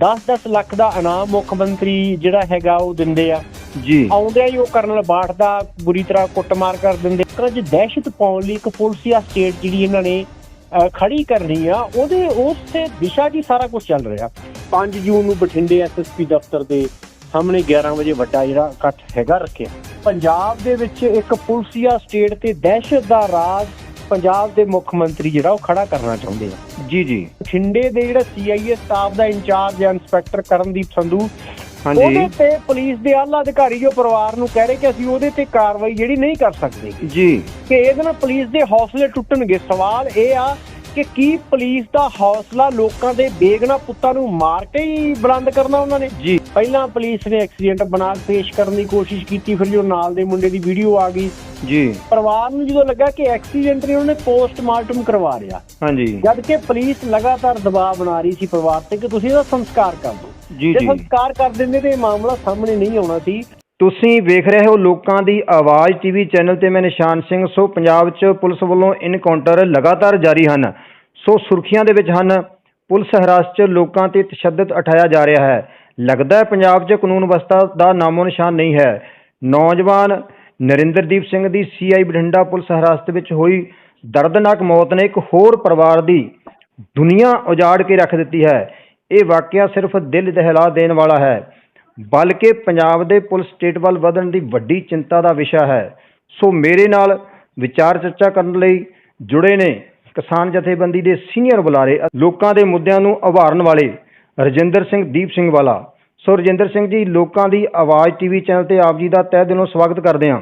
10-10 ਲੱਖ ਦਾ ਇਨਾਮ ਮੁੱਖ ਮੰਤਰੀ ਜਿਹੜਾ ਹੈਗਾ ਉਹ ਦਿੰਦੇ ਆ। ਜੀ। ਆਉਂਦਿਆਂ ਹੀ ਉਹ ਕਰਨਲ ਬਾਠ ਦਾ ਬੁਰੀ ਤਰ੍ਹਾਂ ਕੁੱਟਮਾਰ ਕਰ ਦਿੰਦੇ। ਪਰ ਜੇ ਦਹਿਸ਼ਤ ਪਾਉਣ ਲਈ ਇੱਕ ਪੁਲਸੀਆ ਸਟੇਟ ਜਿਹੜੀ ਇਹਨਾਂ ਨੇ ਖੜੀ ਕਰਨੀ ਆ ਉਹਦੇ ਉਸੇ ਦਿਸ਼ਾ ਹੀ ਸਾਰਾ ਕੁਝ ਚੱਲ ਰਿਹਾ। 5 ਜੂਨ ਨੂੰ ਬਠਿੰਡੇ ਐਸਐਸਪੀ ਦਫ਼ਤਰ ਦੇ ਸਾਹਮਣੇ 11 ਵਜੇ ਵੱਡਾ ਜਿਹੜਾ ਇਕੱਠ ਹੈਗਾ ਰੱਖਿਆ। ਪੰਜਾਬ ਦੇ ਵਿੱਚ ਇੱਕ ਪੁਲਸੀਆ ਸਟੇਟ ਤੇ ਦਹਿਸ਼ਤ ਦਾ ਰਾਜ ਪੰਜਾਬ ਦੇ ਮੁੱਖ ਮੰਤਰੀ ਜਿਹੜਾ ਉਹ ਖੜਾ ਕਰਨਾ ਚਾਹੁੰਦੇ ਆ। ਜੀ ਜੀ। ਬਠਿੰਡੇ ਦੇ ਜਿਹੜਾ CIA staff the in charge inspector Karandeep Sandhu ਹਾਂਜੀ। ਉਹਦੇ ਤੇ ਪੁਲਿਸ ਦੇ ਆਲਾ ਅਧਿਕਾਰੀ ਜੋ ਪਰਿਵਾਰ ਨੂੰ ਕਹਿ ਰਹੇ ਕਿ ਅਸੀਂ ਉਹਦੇ ਤੇ ਕਾਰਵਾਈ ਜਿਹੜੀ ਨਹੀਂ ਕਰ ਸਕਦੇ। ਜੀ। ਕਿ ਇਹਦੇ ਨਾਲ ਪੁਲਿਸ ਦੇ ਹੌਸਲੇ ਟੁੱਟਣਗੇ। ਸਵਾਲ ਇਹ ਆ ਕਿ ਕੀ ਪੁਲਿਸ ਦਾ ਹੌਸਲਾ ਲੋਕਾਂ ਦੇ ਬੇਗਨਾ ਪੁੱਤਾਂ ਨੂੰ ਮਾਰ ਕੇ ਹੀ ਬੁਲੰਦ ਕਰਨਾ ਉਹਨਾਂ ਨੇ? ਜੀ। ਪਹਿਲਾਂ ਪੁਲਿਸ ਨੇ ਐਕਸੀਡੈਂਟ ਬਣਾ ਕੇ ਪੇਸ਼ ਕਰਨ ਦੀ ਕੋਸ਼ਿਸ਼ ਕੀਤੀ ਫਿਰ ਜੋ ਨਾਲ ਦੇ ਮੁੰਡੇ ਦੀ ਵੀਡੀਓ ਆ ਗਈ। ਜੀ। ਪਰਿਵਾਰ ਨੂੰ ਜਦੋਂ ਲੱਗਾ ਕਿ ਐਕਸੀਡੈਂਟ ਨੇ ਉਹਨੇ ਪੋਸਟਮਾਰਟਮ ਕਰਵਾ ਲਿਆ। ਹਾਂਜੀ। ਜਦ ਕਿ ਪੁਲਿਸ ਲਗਾਤਾਰ ਦਬਾਅ ਬਣਾ ਰਹੀ ਸੀ ਪਰਿਵਾਰ ਤੇ ਕਿ ਤੁਸੀਂ ਇਹਦਾ ਸੰਸਕਾਰ ਕਰ ਦਿਓ। ਜੀ ਜੇ ਸੰਸਕਾਰ ਕਰ ਦਿੰਦੇ ਤੇ ਇਹ ਮਾਮਲਾ ਸਾਹਮਣੇ ਨਹੀਂ ਆਉਣਾ ਸੀ। ਤੁਸੀਂ ਵੇਖ ਰਹੇ ਹੋ ਲੋਕਾਂ ਦੀ ਆਵਾਜ਼ ਟੀਵੀ ਚੈਨਲ ਤੇ ਮੈਂ ਨਿਸ਼ਾਨ ਸਿੰਘ ਸੋ ਪੰਜਾਬ 'ਚ ਪੁਲਿਸ ਵੱਲੋਂ ਇਨਕਾਊਂਟਰ ਲਗਾਤਾਰ ਜਾਰੀ ਹਨ। ਸੋ ਸੁਰਖੀਆਂ ਦੇ ਵਿੱਚ ਹਨ, ਪੁਲਿਸ ਹਿਰਾਸਤ 'ਚ ਲੋਕਾਂ ਤੇ ਤਸ਼ੱਦਦ ਉਠਾਇਆ ਜਾ ਰਿਹਾ ਹੈ। ਲੱਗਦਾ ਹੈ ਪੰਜਾਬ 'ਚ ਕਾਨੂੰਨ ਵਿਵਸਥਾ ਦਾ ਨਾਮੋ ਨਿਸ਼ਾਨ ਨਹੀਂ ਹੈ। ਨੌਜਵਾਨ ਨਰਿੰਦਰਦੀਪ ਸਿੰਘ ਦੀ ਸੀਆਈ ਬਠਿੰਡਾ ਪੁਲਿਸ ਹਿਰਾਸਤ ਵਿੱਚ ਹੋਈ ਦਰਦਨਾਕ ਮੌਤ ਨੇ ਇੱਕ ਹੋਰ ਪਰਿਵਾਰ ਦੀ ਦੁਨੀਆ ਉਜਾੜ ਕੇ ਰੱਖ ਦਿੱਤੀ ਹੈ। ਇਹ ਵਾਕਿਆ ਸਿਰਫ ਦਿਲ ਦਹਿਲਾ ਦੇਣ ਵਾਲਾ ਹੈ। ਬਲਕਿ ਪੰਜਾਬ ਦੇ ਪੁਲਿਸ ਸਟੇਟ ਵੱਲ ਵਧਣ ਦੀ ਵੱਡੀ ਚਿੰਤਾ ਦਾ ਵਿਸ਼ਾ ਹੈ। ਸੋ ਮੇਰੇ ਨਾਲ ਵਿਚਾਰ ਚਰਚਾ ਕਰਨ ਲਈ ਜੁੜੇ ਨੇ ਕਿਸਾਨ ਜਥੇਬੰਦੀ ਦੇ ਸੀਨੀਅਰ ਬੁਲਾਰੇ ਲੋਕਾਂ ਦੇ ਮੁੱਦਿਆਂ ਨੂੰ ਉਭਾਰਨ ਵਾਲੇ ਰਜਿੰਦਰ ਸਿੰਘ ਦੀਪ ਸਿੰਘ ਵਾਲਾ। ਸੋ ਰਜਿੰਦਰ ਸਿੰਘ ਜੀ ਲੋਕਾਂ ਦੀ ਆਵਾਜ਼ ਟੀਵੀ ਚੈਨਲ ਤੇ ਆਪ ਜੀ ਦਾ ਤਹਿ ਦਿਲੋਂ ਸਵਾਗਤ ਕਰਦੇ ਹਾਂ।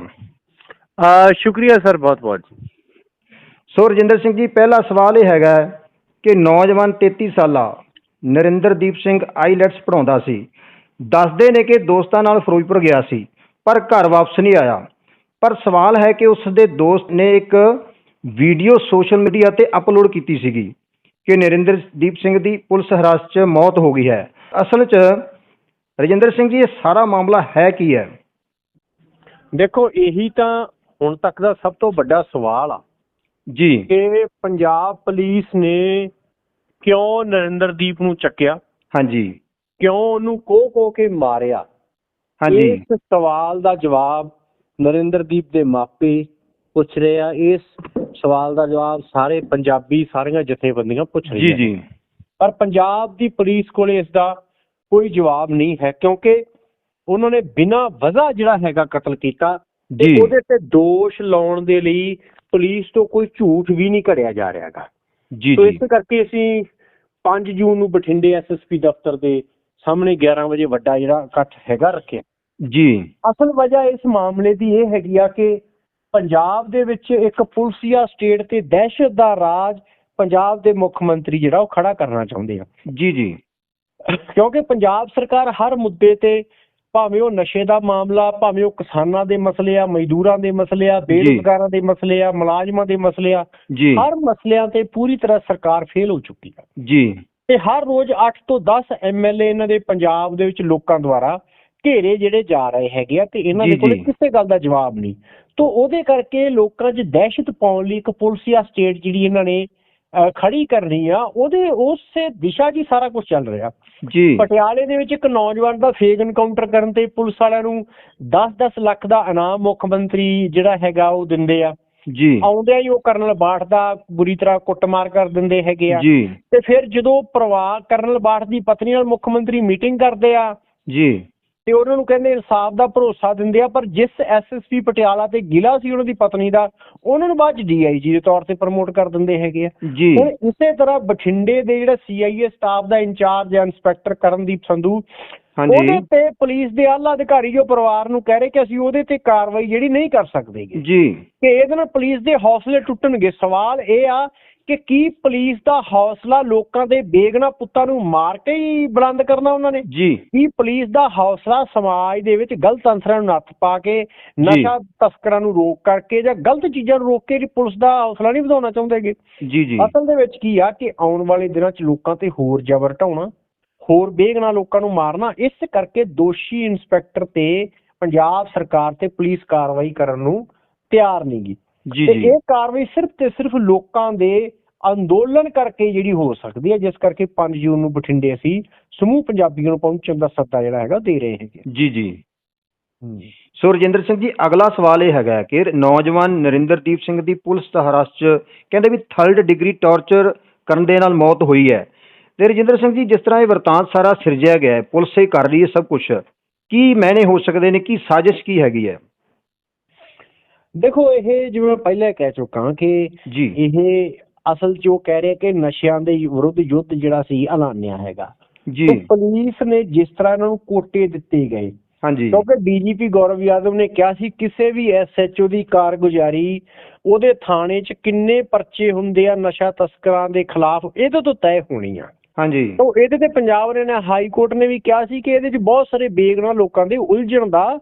ਆ ਸ਼ੁਕਰੀਆ ਸਰ ਬਹੁਤ ਬਹੁਤ ਸੋ ਰਜਿੰਦਰ ਸਿੰਘ ਜੀ ਪਹਿਲਾ ਸਵਾਲ ਇਹ ਹੈਗਾ ਕਿ ਨੌਜਵਾਨ 33 ਸਾਲਾ ਨਰਿੰਦਰਦੀਪ ਸਿੰਘ ਆਈਲੈਟਸ ਪੜਾਉਂਦਾ ਸੀ। ਦੱਸਦੇ ਨੇ ਕਿ ਦੋਸਤਾਂ ਨਾਲ ਫਿਰੋਜ਼ਪੁਰ ਗਿਆ ਸੀ ਪਰ ਘਰ ਵਾਪਸ ਨਹੀਂ ਆਇਆ। ਪਰ ਸਵਾਲ ਹੈ ਕਿ ਉਸ ਦੇ ਦੋਸਤ ਨੇ ਇੱਕ ਵੀਡੀਓ ਸੋਸ਼ਲ ਮੀਡੀਆ ਤੇ ਅਪਲੋਡ ਕੀਤੀ ਸੀਗੀ ਕਿ ਨਰਿੰਦਰਦੀਪ ਸਿੰਘ ਦੀ ਪੁਲਿਸ ਹਿਰਾਸਤ 'ਚ ਮੌਤ ਹੋ ਗਈ ਹੈ। ਅਸਲ 'ਚ ਰਜਿੰਦਰ ਸਿੰਘ ਜੀ ਇਹ ਸਾਰਾ ਮਾਮਲਾ ਹੈ ਕੀ ਹੈ? ਦੇਖੋ ਇਹੀ ਤਾਂ ਹੁਣ ਤੱਕ ਦਾ ਸਭ ਤੋਂ ਵੱਡਾ ਸਵਾਲ ਆ ਜੀ। ਕਿ ਪੰਜਾਬ ਪੁਲਿਸ ਨੇ ਕਿਉਂ ਨਰਿੰਦਰਦੀਪ ਨੂੰ ਚੱਕਿਆ? ਹਾਂਜੀ। ਕਿਉਂ ਉਹਨੂੰ ਕੋਹ ਕੋਹ ਕੇ ਮਾਰਿਆ? ਹਾਂਜੀ। ਇਸ ਸਵਾਲ ਦਾ ਜਵਾਬ ਨਰਿੰਦਰਦੀਪ ਦੇ ਮਾਪੇ ਪੁੱਛ ਰਹੇ ਆ। ਇਸ ਸਵਾਲ ਦਾ ਜਵਾਬ ਸਾਰੇ ਪੰਜਾਬੀ ਸਾਰੀਆਂ ਜਥੇਬੰਦੀਆਂ ਪੁੱਛ ਜੀ ਰਹੀਆਂ ਜੀ ਪਰ ਪੰਜਾਬ ਦੀ ਪੁਲਿਸ ਕੋਲੇ ਇਸ ਦਾ ਕੋਈ ਜਵਾਬ ਨਹੀਂ ਹੈ ਕਿਉਂਕਿ ਉਹਨਾਂ ਨੇ ਬਿਨਾਂ ਵਜ੍ਹਾ ਜਿਹੜਾ ਹੈਗਾ ਕਤਲ ਕੀਤਾ ਤੇ ਜੀ। ਉਹਦੇ ਤੇ ਦੋਸ਼ ਲਾਉਣ ਦੇ ਲਈ ਪੁਲਿਸ ਤੋਂ ਕੋਈ ਝੂਠ ਵੀ ਨਹੀਂ ਘੜਿਆ ਜਾ ਰਿਹਾਗਾ ਜੀ ਜੀ। ਇਸ ਕਰਕੇ ਅਸੀਂ 5 ਜੂਨ ਨੂੰ ਬਠਿੰਡੇ ਐਸਐਸਪੀ ਦਫ਼ਤਰ ਦੇ ਸਾਹਮਣੇ 11 ਵਜੇ ਵੱਡਾ ਜਿਹੜਾ ਇਕੱਠ ਹੈਗਾ ਰੱਖਿਆ। ਜੀ। ਅਸਲ ਵਜ੍ਹਾ ਇਸ ਮਾਮਲੇ ਦੀ ਇਹ ਹੈਗੀ ਆ ਕਿ ਪੰਜਾਬ ਦੇ ਵਿੱਚ ਇੱਕ ਪੁਲਸੀਆ ਸਟੇਟ ਤੇ ਦਹਿਸ਼ਤ ਦਾ ਰਾਜ ਪੰਜਾਬ ਦੇ ਮੁੱਖ ਮੰਤਰੀ ਜਿਹੜਾ ਉਹ ਖੜਾ ਕਰਨਾ ਚਾਹੁੰਦੇ ਆ। ਜੀ ਜੀ। ਕਿਉਂਕਿ ਪੰਜਾਬ ਸਰਕਾਰ ਹਰ ਮੁੱਦੇ ਤੇ ਭਾਵੇਂ ਉਹ ਨਸ਼ੇ ਦਾ ਮਾਮਲਾ ਭਾਵੇਂ ਉਹ ਕਿਸਾਨਾਂ ਦੇ ਮਸਲੇ ਆ ਮਜ਼ਦੂਰਾਂ ਦੇ ਮਸਲੇ ਆ ਬੇਰੁਜ਼ਗਾਰਾਂ ਦੇ ਮਸਲੇ ਆ ਮੁਲਾਜ਼ਮਾਂ ਦੇ ਮਸਲੇ ਆ ਹਰ ਮਸਲਿਆਂ ਤੇ ਪੂਰੀ ਤਰ੍ਹਾਂ ਸਰਕਾਰ ਫੇਲ ਹੋ ਚੁੱਕੀ ਆ। ਜੀ। ਤੇ ਹਰ ਰੋਜ਼ 8 ਤੋਂ 10 ਐਮਐਲਏ ਇਹਨਾਂ ਦੇ ਪੰਜਾਬ ਦੇ ਵਿੱਚ ਲੋਕਾਂ ਦੁਆਰਾ ਘੇਰੇ ਜਿਹੜੇ ਜਾ ਰਹੇ ਹੈਗੇ ਆ ਤੇ ਇਹਨਾਂ ਦੇ ਕੋਲ। ਕਿਸੇ ਗੱਲ ਦਾ ਜਵਾਬ ਨਹੀਂ। ਤੋਂ ਉਹਦੇ ਕਰਕੇ ਲੋਕਾਂ 'ਚ ਦਹਿਸ਼ਤ ਪਾਉਣ ਲਈ ਇੱਕ ਪੁਲਸੀਆ ਸਟੇਟ ਜਿਹੜੀ ਇਹਨਾਂ ਨੇ ਖੜੀ ਕਰਨੀ ਆ ਉਹਦੇ ਉਸੇ ਦਿਸ਼ਾ 'ਚ ਹੀ ਸਾਰਾ ਕੁਝ ਚੱਲ ਰਿਹਾ। ਜੀ। ਪਟਿਆਲੇ ਦੇ ਵਿੱਚ ਇੱਕ ਨੌਜਵਾਨ ਦਾ ਫੇਕ ਐਨਕਾਊਂਟਰ ਕਰਨ ਤੇ ਪੁਲਿਸ ਵਾਲਿਆਂ ਨੂੰ 10-10 ਲੱਖ ਦਾ ਇਨਾਮ ਮੁੱਖ ਮੰਤਰੀ ਜਿਹੜਾ ਹੈਗਾ ਉਹ ਦਿੰਦੇ ਆ। ਜੀ। ਆਉਂਦਿਆਂ ਹੀ ਉਹ ਕਰਨਲ ਬਾਠ ਦਾ ਬੁਰੀ ਤਰ੍ਹਾਂ ਕੁੱਟਮਾਰ ਕਰ ਦਿੰਦੇ ਹੈਗੇ ਆ। ਜੀ। ਤੇ ਫਿਰ ਜਦੋਂ ਪਰਿਵਾਰ ਕਰਨਲ ਬਾਠ ਦੀ ਪਤਨੀ ਨਾਲ ਮੁੱਖ ਮੰਤਰੀ ਮੀਟਿੰਗ ਕਰਦੇ ਆ ਜੀ। ਤੇ ਉਹਨਾਂ ਨੂੰ ਕਹਿੰਦੇ ਇਨਸਾਫ ਦਾ ਭਰੋਸਾ ਦਿੰਦੇ ਆ ਪਰ ਜਿਸ ਐਸਐਸਪੀ ਪਟਿਆਲਾ ਤੇ ਗਿਲਾ ਸੀ ਉਹਨਾਂ ਦੀ ਪਤਨੀ ਦਾ ਉਹਨਾਂ ਨੂੰ ਬਾਅਦ ਚ ਡੀਆਈਜੀ ਦੇ ਤੌਰ ਤੇ ਪ੍ਰਮੋਟ ਕਰ ਦਿੰਦੇ ਹੈਗੇ ਆ। ਜੀ। ਹੁਣ ਇਸੇ ਤਰ੍ਹਾਂ ਬਠਿੰਡੇ ਦੇ ਜਿਹੜਾ ਸੀਆਈਏ ਸਟਾਫ ਦਾ ਇੰਚਾਰਜ ਹੈ ਇੰਸਪੈਕਟਰ ਕਰਨਦੀਪ ਸੰਧੂ ਉਹਦੇ ਤੇ ਪੁਲਿਸ ਦੇ ਆਲਾ ਅਧਿਕਾਰੀ ਜੋ ਪਰਿਵਾਰ ਨੂੰ ਕਹਿ ਰਹੇ ਕਿ ਅਸੀਂ ਉਹਦੇ ਤੇ ਕਾਰਵਾਈ ਜਿਹੜੀ ਨਹੀਂ ਕਰ ਸਕਦੇ। ਜੀ। ਕਿ ਇਹਦੇ ਨਾਲ ਪੁਲਿਸ ਦੇ ਹੌਸਲੇ ਟੁੱਟਣਗੇ। ਸਵਾਲ ਇਹ ਆ ਕਿ ਕੀ ਪੁਲਿਸ ਦਾ ਹੌਸਲਾ ਲੋਕਾਂ ਦੇ ਬੇਗਨਾ ਪੁੱਤਾਂ ਨੂੰ ਮਾਰ ਕੇ ਹੀ ਬੁਲੰਦ ਕਰਨਾ ਉਹਨਾਂ ਨੇ? ਜੀ। ਕੀ ਪੁਲਿਸ ਦਾ ਹੌਸਲਾ ਸਮਾਜ ਦੇ ਵਿੱਚ ਗਲਤ ਅੰਸਰਾਂ ਨੂੰ ਨੱਥ ਪਾ ਕੇ ਨਸ਼ਾ ਤਸਕਰਾਂ ਨੂੰ ਰੋਕ ਕਰਕੇ ਜਾਂ ਗਲਤ ਚੀਜ਼ਾਂ ਨੂੰ ਰੋਕ ਕੇ ਜੀ ਪੁਲਿਸ ਦਾ ਹੌਸਲਾ ਨਹੀਂ ਵਧਾਉਣਾ ਚਾਹੁੰਦੇਗੇ ਜੀ ਜੀ। ਅਸਲ ਦੇ ਵਿੱਚ ਕੀ ਆ ਕਿ ਆਉਣ ਵਾਲੇ ਦਿਨਾਂ 'ਚ ਲੋਕਾਂ ਤੇ ਹੋਰ ਜ਼ਬਰ ਢਾਉਣਾ ਹੋਰ ਬੇਗਨਾ ਲੋਕਾਂ ਨੂੰ ਮਾਰਨਾ ਇਸ ਕਰਕੇ ਦੋਸ਼ੀ ਇੰਸਪੈਕਟਰ ਤੇ ਪੰਜਾਬ ਸਰਕਾਰ ਤੇ ਪੁਲਿਸ ਕਾਰਵਾਈ ਕਰਨ ਨੂੰ ਤਿਆਰ ਨਹੀਂਗੀ ਤੇ ਜੀ। ਇਹ ਕਾਰਵਾਈ ਸਿਰਫ ਤੇ ਸਿਰਫ ਲੋਕਾਂ ਦੇ ਅੰਦੋਲਨ ਕਰਕੇ ਜਿਹੜੀ ਹੋ ਸਕਦੀ ਹੈ ਜਿਸ ਕਰਕੇ 5 ਜੂਨ ਨੂੰ ਬਠਿੰਡੇ ਅਸੀਂ ਸਮੂਹ ਪੰਜਾਬੀਆਂ ਨੂੰ ਪਹੁੰਚਣ ਦਾ ਸੱਦਾ ਜਿਹੜਾ ਹੈਗਾ ਦੇ ਰਹੇ ਹੈਗੇ ਜੀ ਜੀ। ਸੋ ਰਜਿੰਦਰ ਸਿੰਘ ਜੀ ਅਗਲਾ ਸਵਾਲ ਇਹ ਹੈਗਾ ਕਿ ਨੌਜਵਾਨ ਨਰਿੰਦਰਦੀਪ ਸਿੰਘ ਦੀ ਪੁਲਿਸ ਹਿਰਾਸਤ 'ਚ ਕਹਿੰਦੇ ਵੀ ਥਰਡ ਡਿਗਰੀ ਟਾਰਚਰ ਕਰਨ ਦੇ ਨਾਲ ਮੌਤ ਹੋਈ ਹੈ। ਤੇ ਰਜਿੰਦਰ ਸਿੰਘ ਜੀ ਜਿਸ ਤਰ੍ਹਾਂ ਇਹ ਵਰਤਾਂਤ ਸਾਰਾ ਸਿਰਜਿਆ ਗਿਆ ਹੈ ਪੁਲਿਸ ਹੀ ਕਰ ਰਹੀ ਹੈ ਸਭ ਕੁਝ ਕੀ ਮੈਨੇ ਹੋ ਸਕਦੇ ਨੇ? ਕੀ ਸਾਜ਼ਿਸ਼ ਕੀ ਹੈਗੀ ਹੈ? ਦੇਖੋ ਇਹ ਜਿਵੇਂ ਮੈਂ ਪਹਿਲਾਂ ਕਹਿ ਚੁੱਕਾ ਕਿ ਜੀ। ਇਹ ਅਸਲ 'ਚ ਉਹ ਕਹਿ ਰਿਹਾ ਕਿ ਨਸ਼ਿਆਂ ਦੇ ਵਿਰੁੱਧ ਯੁੱਧ ਜਿਹੜਾ ਸੀ ਐਲਾਨਿਆ ਹੈਗਾ। ਜੀ। ਪੁਲਿਸ ਨੇ ਜਿਸ ਤਰ੍ਹਾਂ ਇਹਨਾਂ ਨੂੰ ਕੋਟੇ ਦਿੱਤੇ ਗਏ ਹਾਂਜੀ। ਕਿਉਂਕਿ ਡੀਜੀਪੀ ਗੌਰਵ ਯਾਦਵ ਨੇ ਕਿਹਾ ਸੀ ਕਿਸੇ ਵੀ ਐਸਐਚਓ ਦੀ ਕਾਰਗੁਜ਼ਾਰੀ ਉਹਦੇ ਥਾਣੇ 'ਚ ਕਿੰਨੇ ਪਰਚੇ ਹੁੰਦੇ ਆ ਨਸ਼ਾ ਤਸਕਰਾਂ ਦੇ ਖਿਲਾਫ ਇਹਦੇ ਤੋਂ ਤੈਅ ਹੋਣੀ ਆ। ਹਾਂਜੀ। ਤਾਂ ਇਹਦੇ ਤੇ ਪੰਜਾਬ ਨੇ ਨਾ ਹਾਈ ਕੋਰਟ ਨੇ ਵੀ ਕਿਹਾ ਸੀ ਕਿ ਇਹਦੇ 'ਚ ਬਹੁਤ ਸਾਰੇ ਬੇਗੁਨਾਹ ਲੋਕਾਂ ਦੇ ਉਲਝਣ ਦਾ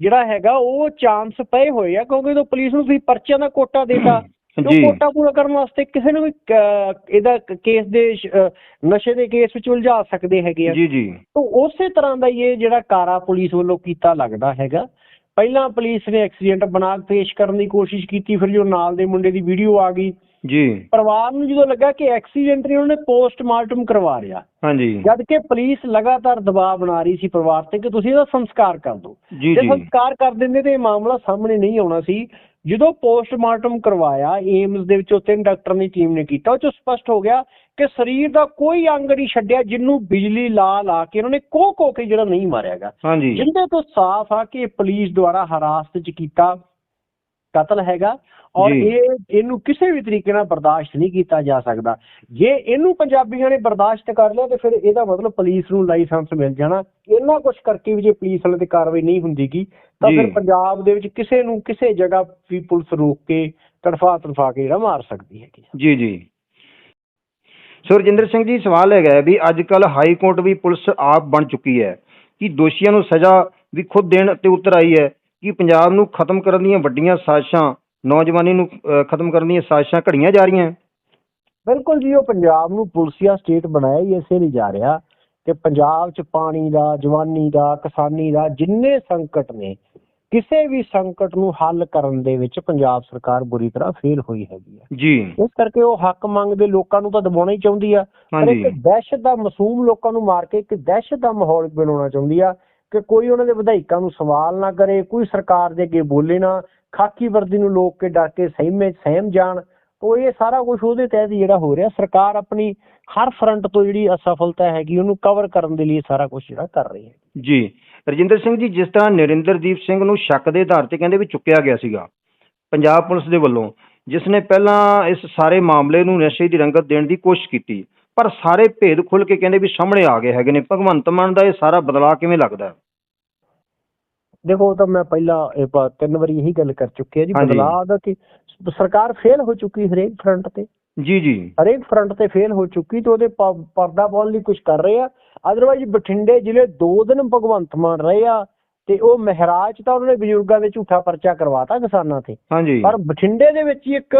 ਜਿਹੜਾ ਹੈਗਾ ਉਹ ਚਾਂਸ ਪਏ ਹੋਏ ਆ ਕਿਉਂਕਿ ਜਦੋਂ ਪੁਲਿਸ ਨੂੰ ਤੁਸੀਂ ਪਰਚਿਆਂ ਦਾ ਕੋਟਾ ਦੇਤਾ ਉਹ ਕੋਟਾ ਪੂਰਾ ਕਰਨ ਵਾਸਤੇ ਕਿਸੇ ਨੂੰ ਵੀ ਇਹਦਾ ਕੇਸ ਦੇ ਨਸ਼ੇ ਦੇ ਕੇਸ ਵਿੱਚ ਉਲਝਾ ਸਕਦੇ ਹੈਗੇ ਆ। ਜੀ ਜੀ। ਤਾਂ ਉਸੇ ਤਰ੍ਹਾਂ ਦਾ ਇਹ ਜਿਹੜਾ ਕਾਰਾ ਪੁਲਿਸ ਵੱਲੋਂ ਕੀਤਾ ਲੱਗਦਾ ਹੈਗਾ। ਪਹਿਲਾਂ ਪੁਲਿਸ ਨੇ ਐਕਸੀਡੈਂਟ ਬਣਾ ਕੇ ਪੇਸ਼ ਕਰਨ ਦੀ ਕੋਸ਼ਿਸ਼ ਕੀਤੀ ਫਿਰ ਜੋ ਨਾਲ ਦੇ ਮੁੰਡੇ ਦੀ ਵੀਡੀਓ ਆ ਗਈ ਜੀ। ਪਰਿਵਾਰ ਨੂੰ ਜਦੋਂ ਲੱਗਾ ਕਿ ਐਕਸੀਡੈਂਟ ਨਹੀਂ ਉਹਨੇ ਪੋਸਟਮਾਰਟਮ ਕਰਵਾ ਲਿਆ। ਹਾਂਜੀ। ਜਦ ਕਿ ਪੁਲਿਸ ਲਗਾਤਾਰ ਦਬਾਅ ਬਣਾ ਰਹੀ ਸੀ ਪਰਿਵਾਰ ਤੇ ਕਿ ਤੁਸੀਂ ਇਹਦਾ ਸੰਸਕਾਰ ਕਰ ਦਿਓ। ਜੀ ਸੰਸਕਾਰ ਕਰ ਦਿੰਦੇ ਤੇ ਇਹ ਮਾਮਲਾ ਸਾਹਮਣੇ ਨਹੀਂ ਆਉਣਾ ਸੀ। ਜਦੋਂ ਪੋਸਟਮਾਰਟਮ ਕਰਵਾਇਆ ਏਮਸ ਦੇ ਵਿੱਚੋਂ ਤਿੰਨ ਡਾਕਟਰ ਦੀ ਟੀਮ ਨੇ ਕੀਤਾ ਉਹ ਚ ਸਪਸ਼ਟ ਹੋ ਗਿਆ ਕਿ ਸਰੀਰ ਦਾ ਕੋਈ ਅੰਗ ਨਹੀਂ ਛੱਡਿਆ ਜਿਹਨੂੰ ਬਿਜਲੀ ਲਾ ਲਾ ਕੇ ਉਹਨਾਂ ਨੇ ਕੋਹ ਕੋਹ ਕੇ ਜਿਹੜਾ ਨਹੀਂ ਮਾਰਿਆਗਾ ਜਿੰਦੇ ਤੋਂ ਸਾਫ਼ ਆ ਕਿ ਪੁਲਿਸ ਦੁਆਰਾ ਹਰਾਸਤ ਚ ਕੀਤਾ ਕਤਲ ਹੈਗਾ ਔਰ। ਇਹ ਇਹਨੂੰ ਕਿਸੇ ਵੀ ਤਰੀਕੇ ਨਾਲ ਬਰਦਾਸ਼ਤ ਨਹੀਂ ਕੀਤਾ ਜਾ ਸਕਦਾ। ਜੇ ਇਹਨੂੰ ਪੰਜਾਬੀਆਂ ਨੇ ਬਰਦਾਸ਼ਤ ਕਰ ਲਿਆ ਤੇ ਫਿਰ ਇਹਦਾ ਮਤਲਬ ਪੁਲਿਸ ਨੂੰ ਲਾਇਸੈਂਸ ਮਿਲ ਜਾਣਾ। ਇੰਨਾ ਕੁਝ ਕਰਕੇ ਵੀ ਜੇ ਪੁਲਿਸ ਵਾਲੇ ਤੇ ਕਾਰਵਾਈ ਨਹੀਂ ਹੁੰਦੀਗੀ ਤਾਂ। ਫਿਰ ਪੰਜਾਬ ਦੇ ਵਿੱਚ ਕਿਸੇ ਨੂੰ ਕਿਸੇ ਜਗ੍ਹਾ ਵੀ ਪੁਲਿਸ ਰੋਕ ਕੇ ਤੜਫਾ ਤੜਫਾ ਕੇ ਜਿਹੜਾ ਮਾਰ ਸਕਦੀ ਹੈਗੀ ਜੀ ਜੀ। ਸੋ ਰਜਿੰਦਰ ਸਿੰਘ ਜੀ ਸਵਾਲ ਹੈਗਾ ਵੀ ਅੱਜ ਕੱਲ ਹਾਈ ਕੋਰਟ ਵੀ ਪੁਲਿਸ ਆਪ ਬਣ ਚੁੱਕੀ ਹੈ ਕਿ ਦੋਸ਼ੀਆਂ ਨੂੰ ਸਜ਼ਾ ਵੀ ਖੁਦ ਦੇਣ ਤੇ ਉਤਰ ਆਈ ਹੈ। ਕਿ ਪੰਜਾਬ ਨੂੰ ਖਤਮ ਕਰਨ ਦੀਆਂ ਵੱਡੀਆਂ ਸਾਜ਼ਿਸ਼ਾਂ ਨੌਜਵਾਨੀ ਨੂੰ ਅਹ, ਖਤਮ ਕਰਨ ਦੀਆਂ ਸਾਜ਼ਿਸ਼ਾਂ ਘੜੀਆਂ ਜਾ ਰਹੀਆਂ ਬਿਲਕੁਲ ਜੀ ਉਹ ਪੰਜਾਬ ਨੂੰ ਪੁਲਸੀਆ ਸਟੇਟ ਬਣਾਇਆ ਹੀ ਇਸੇ ਲਈ ਜਾ ਰਿਹਾ ਕਿ ਪੰਜਾਬ 'ਚ ਪਾਣੀ ਦਾ ਜਵਾਨੀ ਦਾ ਕਿਸਾਨੀ ਦਾ ਜਿੰਨੇ ਸੰਕਟ ਨੇ ਕਿਸੇ ਵੀ ਸੰਕਟ ਨੂੰ ਹੱਲ ਕਰਨ ਦੇ ਵਿੱਚ ਪੰਜਾਬ ਸਰਕਾਰ ਬੁਰੀ ਤਰ੍ਹਾਂ ਫੇਲ ਹੋਈ ਹੈਗੀ ਹੈ। ਜੀ। ਇਸ ਕਰਕੇ ਉਹ ਹੱਕ ਮੰਗਦੇ ਲੋਕਾਂ ਨੂੰ ਤਾਂ ਦਬਾਉਣਾ ਹੀ ਚਾਹੁੰਦੀ ਆ। ਪਰ ਹਾਂਜੀ। ਇੱਕ ਦਹਿਸ਼ਤ ਦਾ ਮਾਸੂਮ ਲੋਕਾਂ ਨੂੰ ਮਾਰ ਕੇ ਇੱਕ ਦਹਿਸ਼ਤ ਦਾ ਮਾਹੌਲ ਬਣਾਉਣਾ ਚਾਹੁੰਦੀ ਆ ਕਿ ਕੋਈ ਉਹਨਾਂ ਦੇ ਵਿਧਾਇਕਾਂ ਨੂੰ ਸਵਾਲ ਨਾ ਕਰੇ, ਕੋਈ ਸਰਕਾਰ ਦੇ ਅੱਗੇ ਬੋਲੇ ਨਾ, ਖਾਕੀ ਵਰਦੀ ਨੂੰ ਲੋਕ ਕੇ ਡਰ ਕੇ ਸਹਿਮੇ, ਸਹਿਮ ਜਾਣ ਉਹ ਇਹ ਸਾਰਾ ਕੁਝ ਉਹਦੇ ਤਹਿਤ ਜਿਹੜਾ ਹੋ ਰਿਹਾ। ਸਰਕਾਰ ਆਪਣੀ ਹਰ ਫਰੰਟ ਤੋਂ ਜਿਹੜੀ ਅਸਫਲਤਾ ਹੈਗੀ, ਉਹਨੂੰ ਕਵਰ ਕਰਨ ਦੇ ਲਈ ਸਾਰਾ ਕੁਝ ਜਿਹੜਾ ਕਰ ਰਹੀ ਹੈ। ਜੀ। ਰਜਿੰਦਰ ਸਿੰਘ ਜੀ, ਜਿਸ ਤਰ੍ਹਾਂ ਨਰਿੰਦਰਦੀਪ ਸਿੰਘ ਨੂੰ ਸ਼ੱਕ ਦੇ ਆਧਾਰ ਤੇ ਕਹਿੰਦੇ ਵੀ ਚੁੱਕਿਆ ਗਿਆ ਸੀਗਾ, ਪੰਜਾਬ ਪੁਲਿਸ ਦੇ ਵੱਲੋਂ, ਜਿਸ ਨੇ ਪਹਿਲਾਂ ਇਸ ਸਾਰੇ ਮਾਮਲੇ ਨੂੰ ਨਸ਼ੇ ਦੀ ਰੰਗਤ ਦੇਣ ਦੀ ਕੋਸ਼ਿਸ਼ ਕੀਤੀ ਪਰ ਸਾਰੇ ਭੇਦ ਖੁੱਲ ਕੇ ਕਹਿੰਦੇ ਵੀ ਸਾਹਮਣੇ ਆ ਗਏ ਹੈਗੇ ਨੇ। ਭਗਵੰਤ ਮਾਨ ਦਾ ਇਹ ਸਾਰਾ ਬਦਲਾਅ ਕਿਵੇਂ ਲੱਗਦਾ ਹੈ? ਦੇਖੋ ਉਹ ਤਾਂ ਮੈਂ ਪਹਿਲਾਂ ਇਹ ਪ- ਤਿੰਨ ਵਾਰੀ ਇਹੀ ਗੱਲ ਕਰ ਚੁੱਕਿਆ ਜੀ। ਹਾਂਜੀ। ਬਦਲਾਅ ਦਾ ਕਿ ਸਰਕਾਰ ਫੇਲ ਹੋ ਚੁੱਕੀ ਹਰੇਕ ਫਰੰਟ ਤੇ। ਜੀ ਜੀ। ਹਰੇਕ ਫਰੰਟ ਤੇ ਫੇਲ ਹੋ ਚੁੱਕੀ ਤੇ ਉਹਦੇ ਪ- ਪਰਦਾ ਪਾਉਣ ਲਈ ਕੁਝ ਕਰ ਰਹੇ ਆ। ਅਦਰਵਾਈਜ਼ ਬਠਿੰਡੇ ਜ਼ਿਲ੍ਹੇ 2 ਦਿਨ ਭਗਵੰਤ ਮਾਨ ਰਹੇ ਆ ਤੇ ਉਹ ਮਹਾਰਾਜ ਤਾਂ ਉਹਨਾਂ ਨੇ ਬਜ਼ੁਰਗਾਂ ਦੇ ਝੂਠਾ ਪਰਚਾ ਕਰਵਾਤਾ ਕਿਸਾਨਾਂ ਤੇ। ਹਾਂਜੀ। ਪਰ ਬਠਿੰਡੇ ਦੇ ਵਿੱਚ ਹੀ ਇੱਕ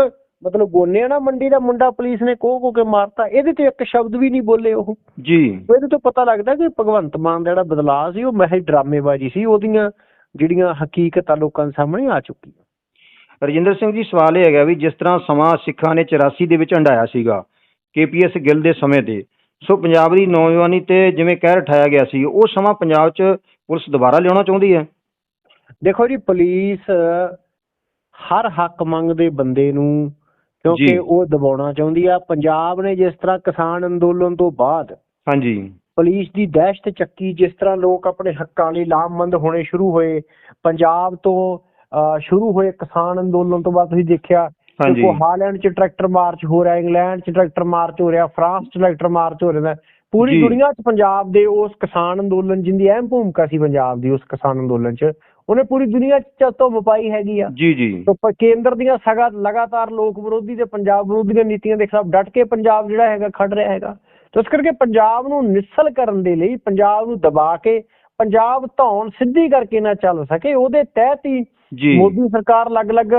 ਮਤਲਬ ਗੋਨਿਆਣਾ ਮੰਡੀ ਦਾ ਮੁੰਡਾ ਪੁਲਿਸ ਨੇ ਕੋਹ ਕੋ ਕੇ ਮਾਰਤਾ ਇਹਦੇ ਤੇ ਇੱਕ ਸ਼ਬਦ ਵੀ ਨਹੀਂ ਬੋਲੇ ਉਹ। ਜੀ। ਇਹਦੇ ਤੋਂ ਪਤਾ ਲੱਗਦਾ ਕਿ ਭਗਵੰਤ ਮਾਨ ਦਾ ਜਿਹੜਾ ਬਦਲਾਅ ਸੀ ਉਹ ਮਹਿਜ ਡਰਾਮੇਬਾਜ਼ੀ ਸੀ ਉਹਦੀਆਂ ਜਿਹੜੀਆਂ ਹਕੀਕਤਾਂ ਲੋਕਾਂ ਦੇ ਸਾਹਮਣੇ ਆ ਚੁੱਕੀਆਂ ਰਜਿੰਦਰ ਸਿੰਘ ਜੀ ਸਵਾਲ ਇਹ ਹੈਗਾ ਵੀ ਜਿਸ ਤਰ੍ਹਾਂ ਸਮਾਂ ਸਿੱਖਾਂ ਨੇ 84 ਦੇ ਵਿੱਚ ਹੰਡਾਇਆ ਸੀਗਾ ਕੇਪੀਐਸ ਗਿੱਲ ਦੇ ਸਮੇਂ ਤੇ ਸੋ ਪੰਜਾਬ ਦੀ ਨੌਜਵਾਨੀ ਤੇ ਜਿਵੇਂ ਕਹਿਰ ਉਠਾਇਆ ਗਿਆ ਸੀ ਉਹ ਸਮਾਂ ਪੰਜਾਬ 'ਚ ਪੁਲਿਸ ਦੁਬਾਰਾ ਲਿਆਉਣਾ ਚਾਹੁੰਦੀ ਹੈ? ਦੇਖੋ ਜੀ ਪੁਲਿਸ ਹਰ ਹੱਕ ਮੰਗਦੇ ਬੰਦੇ ਨੂੰ। ਕਿਉਂਕਿ ਉਹ ਦਬਾਉਣਾ ਚਾਹੁੰਦੀ ਆ। ਪੰਜਾਬ ਨੇ ਜਿਸ ਤਰ੍ਹਾਂ ਕਿਸਾਨ ਅੰਦੋਲਨ ਤੋਂ ਬਾਅਦ ਹਾਂਜੀ। ਪੁਲਿਸ ਦੀ ਦਹਿਸ਼ਤ ਚੱਕੀ ਜਿਸ ਤਰ੍ਹਾਂ ਲੋਕ ਆਪਣੇ ਹੱਕਾਂ ਲਈ ਲਾਮਬੰਦ ਹੋਣੇ ਸ਼ੁਰੂ ਹੋਏ ਪੰਜਾਬ ਤੋਂ ਸ਼ੁਰੂ ਹੋਏ ਕਿਸਾਨ ਅੰਦੋਲਨ ਤੋਂ ਬਾਅਦ ਤੁਸੀਂ ਦੇਖਿਆ ਕੋ ਹਾਲੈਂਡ 'ਚ ਟਰੈਕਟਰ ਮਾਰਚ ਹੋ ਰਿਹਾ ਇੰਗਲੈਂਡ 'ਚ ਟਰੈਕਟਰ ਮਾਰਚ ਹੋ ਰਿਹਾ ਫਰਾਂਸ 'ਚ ਟਰੈਕਟਰ ਮਾਰਚ ਹੋ ਰਿਹਾ। ਪੂਰੀ। ਦੁਨੀਆ 'ਚ ਪੰਜਾਬ ਦੇ ਉਸ ਕਿਸਾਨ ਅੰਦੋਲਨ ਜਿੰਦੀ ਅਹਿਮ ਭੂਮਿਕਾ ਸੀ ਪੰਜਾਬ ਦੀ ਉਸ ਕਿਸਾਨ ਅੰਦੋਲਨ 'ਚ ਉਹਨੇ ਪੂਰੀ ਦੁਨੀਆ 'ਚ ਧੁੰਮ ਪਾਈ ਹੈਗੀ ਆ। ਜੀ ਜੀ। ਤੋ ਕੇਂਦਰ ਦੀਆਂ ਸਗਾ ਲਗਾਤਾਰ ਲੋਕ ਵਿਰੋਧੀ ਤੇ ਪੰਜਾਬ ਵਿਰੋਧੀਆਂ ਨੀਤੀਆਂ ਦੇ ਖਿਲਾਫ ਡਟ ਕੇ ਪੰਜਾਬ ਜਿਹੜਾ ਹੈਗਾ ਖੜ ਰਿਹਾ ਹੈਗਾ। ਤੇ ਇਸ ਕਰਕੇ ਪੰਜਾਬ ਨੂੰ ਨਿਸਲ ਕਰਨ ਦੇ ਲਈ ਪੰਜਾਬ ਨੂੰ ਦਬਾ ਕੇ ਪੰਜਾਬ ਧੌਣ ਸਿੱਧੀ ਕਰਕੇ ਨਾ ਚੱਲ ਸਕੇ ਉਹਦੇ ਤਹਿਤ ਹੀ ਮੋਦੀ ਸਰਕਾਰ ਅਲੱਗ-ਅਲੱਗ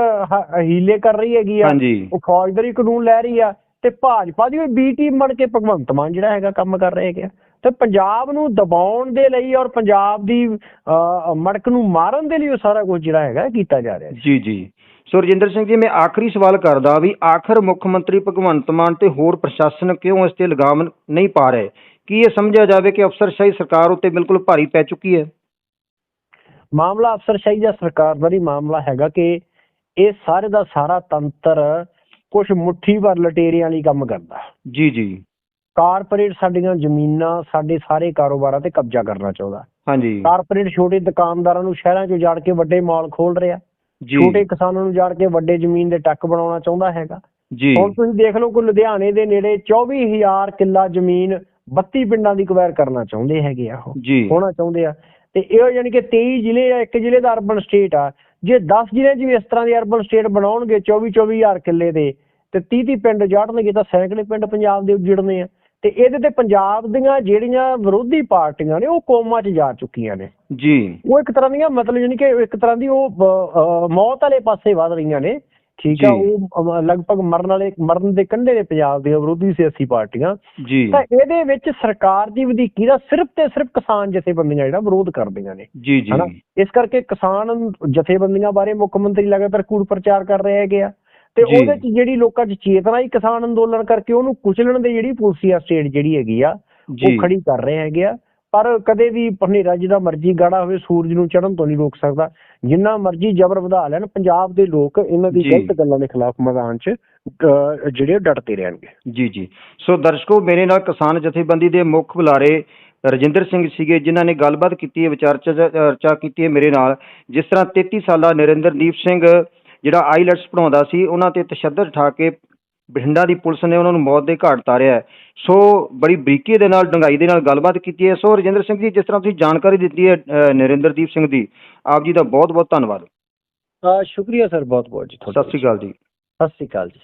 ਹੀਲੇ ਕਰ ਰਹੀ ਹੈਗੀ ਆ। ਉਹ ਫੌਜਦਾਰੀ ਕਾਨੂੰਨ ਲੈ ਰਹੀ ਆ। ਤੇ ਭਾਜਪਾ ਦੀ ਬੀ ਟੀਮ ਬਣ ਕੇ ਭਗਵੰਤ ਮਾਨ ਜਿਹੜਾ ਹੈਗਾ ਕੰਮ ਕਰ ਰਹੇ ਹੈਗੇ। ਤੇ ਪੰਜਾਬ ਨੂੰ ਦਬਾਉਣ ਦੇ ਲਈ ਔਰ ਪੰਜਾਬ ਦੀ ਮੜਕ ਨੂੰ ਮਾਰਨ ਦੇ ਲਈ ਉਹ ਸਾਰਾ ਕੁਝ ਜਿਹੜਾ ਹੈਗਾ ਕੀਤਾ ਜਾ ਰਿਹਾ ਜੀ ਜੀ। ਸੋ ਰਜਿੰਦਰ ਸਿੰਘ ਜੀ ਮੈਂ ਆਖਰੀ ਸਵਾਲ ਕਰਦਾ ਵੀ ਆਖਰ ਮੁੱਖ ਮੰਤਰੀ ਭਗਵੰਤ ਮਾਨ ਤੇ ਹੋਰ ਪ੍ਰਸ਼ਾਸਨ ਕਿਉਂ ਇਸ ਤੇ ਲਗਾਮ ਨਹੀਂ ਪਾ ਰਹੇ? ਕੀ ਇਹ ਸਮਝਿਆ ਜਾਵੇ ਕਿ ਅਫਸਰਸ਼ਾਹੀ ਸਰਕਾਰ ਉੱਤੇ ਬਿਲਕੁਲ ਭਾਰੀ ਪੈ ਚੁੱਕੀ ਹੈ? ਮਾਮਲਾ ਅਫਸਰਸ਼ਾਹੀ ਦਾ ਸਰਕਾਰ ਦਾ ਨਹੀਂ ਮਾਮਲਾ ਹੈਗਾ ਕਿ ਇਹ ਸਾਰੇ ਦਾ ਸਾਰਾ ਤੰਤਰ ਕੁਝ ਮੁੱਠੀ ਭਰ ਲਟੇਰਿਆਂ ਲਈ ਕੰਮ ਕਰਦਾ। ਜੀ ਜੀ। ਕਾਰਪੋਰੇਟ ਸਾਡੀਆਂ ਜ਼ਮੀਨਾਂ ਸਾਡੇ ਸਾਰੇ ਕਾਰੋਬਾਰਾਂ ਤੇ ਕਬਜ਼ਾ ਕਰਨਾ ਚਾਹੁੰਦਾ। ਹਾਂਜੀ। ਕਾਰਪੋਰੇਟ ਛੋਟੇ ਦੁਕਾਨਦਾਰਾਂ ਨੂੰ ਸ਼ਹਿਰਾਂ 'ਚ ਉਜਾੜ ਕੇ ਵੱਡੇ ਮਾਲ ਖੋਲ ਰਿਹਾ। ਜੀ। ਛੋਟੇ ਕਿਸਾਨਾਂ ਨੂੰ ਉਜਾੜ ਕੇ ਵੱਡੇ ਜ਼ਮੀਨ ਦੇ ਟੱਕ ਬਣਾਉਣਾ ਚਾਹੁੰਦਾ ਹੈਗਾ। ਜੀ। ਹੁਣ ਤੁਸੀਂ ਦੇਖ ਲਓ ਕਿ ਲੁਧਿਆਣੇ ਦੇ ਨੇੜੇ 24000 ਕਿੱਲਾ ਜ਼ਮੀਨ 32 ਪਿੰਡਾਂ ਦੀ ਕਵੈਰ ਕਰਨਾ ਚਾਹੁੰਦੇ ਹੈਗੇ ਆ ਉਹ। ਹੋਣਾ ਚਾਹੁੰਦੇ ਆ। ਤੇ ਇਹ ਯਾਨੀ ਕਿ 23 ਜ਼ਿਲ੍ਹੇ ਆ ਇੱਕ ਜ਼ਿਲ੍ਹੇ ਦਾ ਅਰਬਨ ਸਟੇਟ ਆ। ਜੇ 10 ਜ਼ਿਲ੍ਹੇ 'ਚ ਵੀ ਇਸ ਤਰ੍ਹਾਂ ਦੀ ਅਰਬਨ ਸਟੇਟ ਬਣਾਉਣਗੇ 24 24000 ਕਿੱਲੇ ਦੇ ਤੇ 30 30 ਪਿੰਡ ਉਜਾੜਨਗੇ ਤਾਂ ਸੈਂਕੜੇ ਪਿੰਡ ਪੰਜਾਬ ਦੇ ਉਜੜਨੇ ਆ। ਤੇ ਇਹਦੇ ਤੇ ਪੰਜਾਬ ਦੀਆਂ ਜਿਹੜੀਆਂ ਵਿਰੋਧੀ ਪਾਰਟੀਆਂ ਨੇ ਉਹ ਕੋਮਾ 'ਚ ਜਾ ਚੁੱਕੀਆਂ ਨੇ। ਜੀ। ਉਹ ਇੱਕ ਤਰ੍ਹਾਂ ਦੀਆਂ ਮਤਲਬ ਯਾਨੀ ਕਿ ਇੱਕ ਤਰ੍ਹਾਂ ਦੀ ਉਹ ਮੌਤ ਵਾਲੇ ਪਾਸੇ ਵਧ ਰਹੀਆਂ ਨੇ। ਠੀਕ ਆ। ਉਹ ਲਗਭਗ ਮਰਨ ਵਾਲੇ ਮਰਨ ਦੇ ਕੰਢੇ ਨੇ ਪੰਜਾਬ ਦੀਆਂ ਵਿਰੋਧੀ ਸਿਆਸੀ ਪਾਰਟੀਆਂ। ਜੀ। ਤਾਂ ਇਹਦੇ ਵਿੱਚ ਸਰਕਾਰ ਦੀ ਵਧੀਕੀ ਦਾ ਸਿਰਫ ਤੇ ਸਿਰਫ ਕਿਸਾਨ ਜਥੇਬੰਦੀਆਂ ਜਿਹੜਾ ਵਿਰੋਧ ਕਰਦੀਆਂ ਨੇ। ਜੀ ਜੀ। ਹਨਾ? ਇਸ ਕਰਕੇ ਕਿਸਾਨ ਜਥੇਬੰਦੀਆਂ ਬਾਰੇ ਮੁੱਖ ਮੰਤਰੀ ਲਗਾਤਾਰ ਕੂੜ ਪ੍ਰਚਾਰ ਕਰ ਰਹੇ ਹੈਗੇ ਆ। ਤੇ ਜੀ। ਉਹਦੇ ਚ ਜਿਹੜੀ ਲੋਕਾਂ 'ਚ ਚੇਤਨਾ ਹੀ ਕਿਸਾਨ ਅੰਦੋਲਨ ਕਰਕੇ ਉਹਨੂੰ ਕੁਚਲਣ ਦੀ ਜਿਹੜੀ ਪੁਲਸੀ ਆ ਸਟੇਟ ਜਿਹੜੀ ਹੈਗੀ ਆ ਜੀ। ਉਹ ਖੜੀ ਕਰ ਰਹੇ ਹੈਗੇ ਆ। ਪਰ ਕਦੇ ਵੀ ਹਨੇਰਾ ਜਿਹਦਾ ਮਰਜ਼ੀ ਗਾੜਾ ਹੋਵੇ ਸੂਰਜ ਨੂੰ ਚੜ੍ਹਨ ਤੋਂ ਨਹੀਂ ਰੋਕ ਸਕਦਾ। ਜਿੰਨਾ ਮਰਜ਼ੀ ਜ਼ਬਰ ਵਧਾ ਲੈਣ ਪੰਜਾਬ ਦੇ ਲੋਕ ਇਹਨਾਂ ਦੀ। ਗਲਤ ਗੱਲਾਂ ਦੇ ਖਿਲਾਫ ਮੈਦਾਨ 'ਚ ਜਿਹੜੇ ਡਟਦੇ ਰਹਿਣਗੇ। ਜੀ ਜੀ। ਸੋ ਦਰਸ਼ਕੋ ਮੇਰੇ ਨਾਲ ਕਿਸਾਨ ਜਥੇਬੰਦੀ ਦੇ ਮੁੱਖ ਬੁਲਾਰੇ ਰਜਿੰਦਰ ਸਿੰਘ ਸੀਗੇ ਜਿਨ੍ਹਾਂ ਨੇ ਗੱਲਬਾਤ ਕੀਤੀ ਹੈ ਵਿਚਾਰ ਚਰਚਾ ਚਰਚਾ ਕੀਤੀ ਹੈ ਮੇਰੇ ਨਾਲ। ਜਿਸ ਤਰ੍ਹਾਂ 33 ਸਾਲਾ ਨਰਿੰਦਰਦੀਪ ਸਿੰਘ ਜਿਹੜਾ ਆਈਲੈਟਸ ਪੜਾਉਂਦਾ ਸੀ ਉਹਨਾਂ ਤੇ ਤਸ਼ੱਦਦ ਠਾ ਕੇ ਬਠਿੰਡਾ ਦੀ ਪੁਲਿਸ ਨੇ ਉਹਨਾਂ ਨੂੰ ਮੌਤ ਦੇ ਘਾਟ ਉਤਾਰਿਆ ਹੈ। ਸੋ ਬੜੀ ਬਰੀਕੀ ਦੇ ਨਾਲ ਡੰਗਾਈ ਦੇ ਨਾਲ ਗੱਲਬਾਤ ਕੀਤੀ ਹੈ। ਸੋ ਰਜਿੰਦਰ ਸਿੰਘ ਜੀ ਜਿਸ ਤਰ੍ਹਾਂ ਤੁਸੀਂ ਜਾਣਕਾਰੀ ਦਿੱਤੀ ਹੈ ਅ, ਨਰਿੰਦਰਦੀਪ ਸਿੰਘ ਦੀ ਆਪ ਜੀ ਦਾ ਬਹੁਤ ਬਹੁਤ ਧੰਨਵਾਦ ਸ਼ੁਕਰੀਆ ਸਰ ਬਹੁਤ ਬਹੁਤ ਜੀ ਸਤਿ ਸ਼੍ਰੀ ਅਕਾਲ ਜੀ। ਸਤਿ ਸ਼੍ਰੀ ਅਕਾਲ ਜੀ।